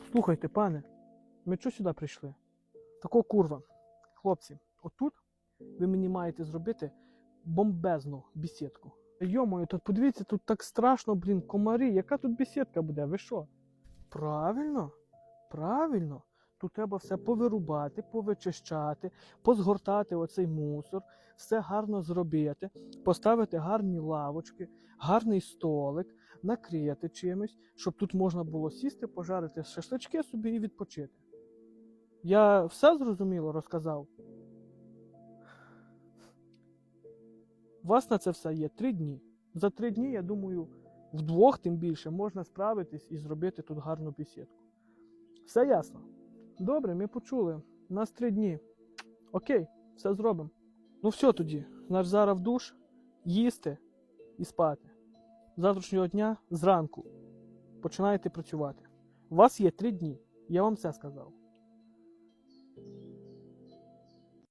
Слухайте, пане, ми чого сюди прийшли? Тако курва. Хлопці, отут ви мені маєте зробити бомбезну бесідку. Йомою, тут подивіться, тут так страшно, блін, комарі. Яка тут бесідка буде? Ви що? Правильно, правильно. Тут треба все повирубати, повичищати, позгортати оцей мусор, все гарно зробити, поставити гарні лавочки, гарний столик, накрити чимось, щоб тут можна було сісти, пожарити шашлички собі і відпочити. Я все зрозуміло розказав. У вас на це все є три дні. За три дні, я думаю, вдвох тим більше можна справитись і зробити тут гарну бесідку. Все ясно? Добре, ми почули. У нас три дні. Окей, все зробимо. Ну все тоді. Наш зараз в душ, їсти і спати. З Завтрашнього дня зранку починаєте працювати. У вас є три дні. Я вам все сказав.